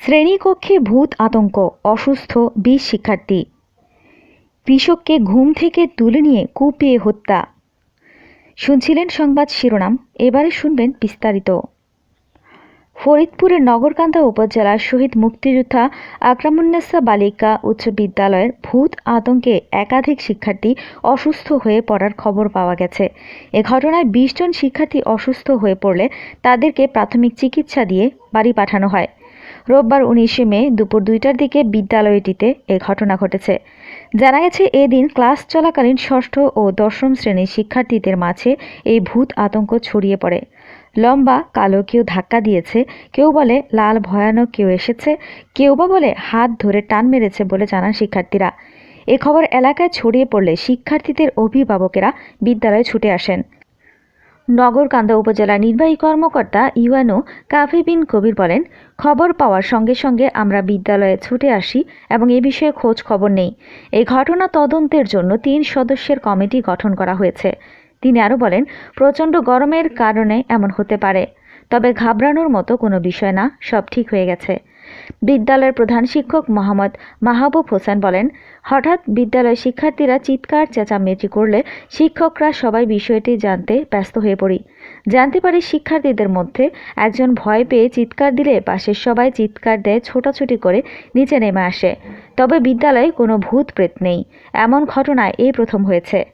শ্রেণীকক্ষে ভূত আতঙ্ক, অসুস্থ বিশ শিক্ষার্থী। কৃষককে ঘুম থেকে তুলে নিয়ে কুপিয়ে হত্যা। শুনছিলেন সংবাদ শিরোনাম, এবারে শুনবেন বিস্তারিত। ফরিদপুরের নগরকান্দা উপজেলার শহীদ মুক্তিযোদ্ধা আকরামুন্নেসা বালিকা উচ্চ বিদ্যালয়ের ভূত আতঙ্কে একাধিক শিক্ষার্থী অসুস্থ হয়ে পড়ার খবর পাওয়া গেছে। এ ঘটনায় বিশ জন শিক্ষার্থী অসুস্থ হয়ে পড়লে তাদেরকে প্রাথমিক চিকিৎসা দিয়ে বাড়ি পাঠানো হয়। রোববার উনিশে মে দুপুর দুইটার দিকে বিদ্যালয়টিতে এ ঘটনা ঘটেছে। জানা গেছে, এদিন ক্লাস চলাকালীন ষষ্ঠ ও দশম শ্রেণির শিক্ষার্থীদের মাঝে এই ভূত আতঙ্ক ছড়িয়ে পড়ে। লম্বা, কালো কেউ ধাক্কা দিয়েছে, কেউ বলে, লাল, ভয়ানক কেউ এসেছে। কেউ বা বলে, হাত ধরে টান মেরেছে, বলে জানান শিক্ষার্থীরা। এ খবর এলাকায় ছড়িয়ে পড়লে শিক্ষার্থীদের অভিভাবকেরা বিদ্যালয়ে ছুটে আসেন। নগরকান্দা উপজেলা নির্বাহী কর্মকর্তা ইউএনও কাফি বিন কবির বলেন, খবর পাওয়ার সঙ্গে সঙ্গে আমরা বিদ্যালয়ে ছুটে আসি এবং এ বিষয়ে খোঁজ খবর নেই। এই ঘটনা তদন্তের জন্য তিন সদস্যের কমিটি গঠন করা হয়েছে। তিনি আরও বলেন, প্রচণ্ড গরমের কারণে এমন হতে পারে। তবে ঘাবড়ানোর মতো কোনো বিষয় না, সব ঠিক হয়ে গেছে। বিদ্যালয়ের প্রধান শিক্ষক মোহাম্মদ মাহবুব হোসেন বলেন, হঠাৎ বিদ্যালয়ের শিক্ষার্থীরা চিৎকার, চেঁচামেচি করলে শিক্ষকরা সবাই বিষয়টি জানতে ব্যস্ত হয়ে পড়ি। জানতে পারি শিক্ষার্থীদের মধ্যে একজন ভয় পেয়ে চিৎকার দিলে পাশের সবাই চিৎকার দেয়, ছোটাছুটি করে নিচে নেমে আসে। তবে বিদ্যালয়ে কোনো ভূত প্রেত নেই। এমন ঘটনায় এই প্রথম হয়েছে।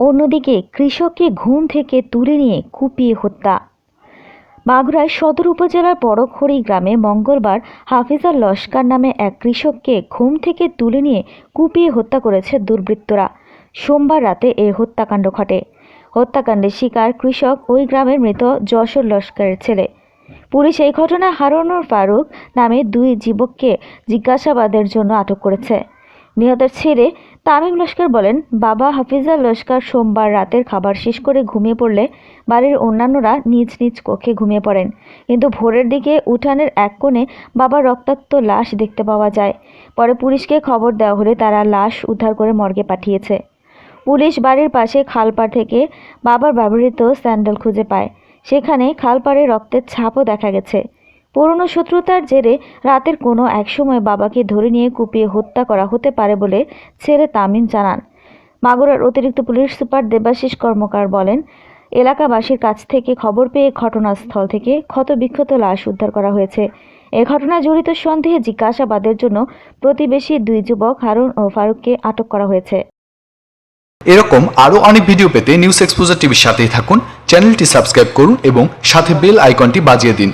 অন্যদিকে কৃষককে ঘুম থেকে তুলে নিয়ে কুপিয়ে হত্যা। মাগুরায় সদর উপজেলার বড়খড়ি গ্রামে মঙ্গলবার হাফিজার লস্কার নামে এক কৃষককে ঘুম থেকে তুলে নিয়ে কুপিয়ে হত্যা করেছে দুর্বৃত্তরা। সোমবার রাতে এই হত্যাকাণ্ড ঘটে। হত্যাকাণ্ডের শিকার কৃষক ওই গ্রামের মৃত যশোর লস্করের ছেলে। পুলিশ এই ঘটনায় হারুনুর ফারুক নামে দুই যুবককে জিজ্ঞাসাবাদের জন্য আটক করেছে। নিহতের ছেড়ে তামিম লস্কর বলেন, বাবা হাফিজা লস্কর সোমবার রাতের খাবার শেষ করে ঘুমিয়ে পড়লে বাড়ির অন্যান্যরা নিজ নিজ কক্ষে ঘুমিয়ে পড়েন। কিন্তু ভোরের দিকে উঠানের এক কোণে বাবার রক্তাক্ত লাশ দেখতে পাওয়া যায়। পরে পুলিশকে খবর দেওয়া হলে তারা লাশ উদ্ধার করে মর্গে পাঠিয়েছে। পুলিশ বাড়ির পাশে খালপাড় থেকে বাবার ব্যবহৃত স্যান্ডেল খুঁজে পায়। সেখানে খালপাড়ে রক্তের ছাপও দেখা গেছে। পুরনো শত্রুতার জেরে রাতের কোনো এক সময় বাবাকে ধরে নিয়ে কুপিয়ে হত্যা করা হতে পারে বলে ছেলে তামিম জানান। মাগুরার অতিরিক্ত পুলিশ সুপার দেবাশিস কর্মকার বলেন, এলাকাবাসীর কাছ থেকে খবর পেয়ে ঘটনাস্থল থেকে ক্ষতবিক্ষত লাশ উদ্ধার করা হয়েছে। এ ঘটনায় জড়িত সন্দেহে জিজ্ঞাসাবাদের জন্য প্রতিবেশী দুই যুবক হারুন ও ফারুককে আটক করা হয়েছে। এরকম আরও অনেক ভিডিও পেতে নিউজ এক্সপোজার টিভির সাথেই থাকুন, চ্যানেলটি সাবস্ক্রাইব করুন এবং সাথে বেল আইকনটি বাজিয়ে দিন।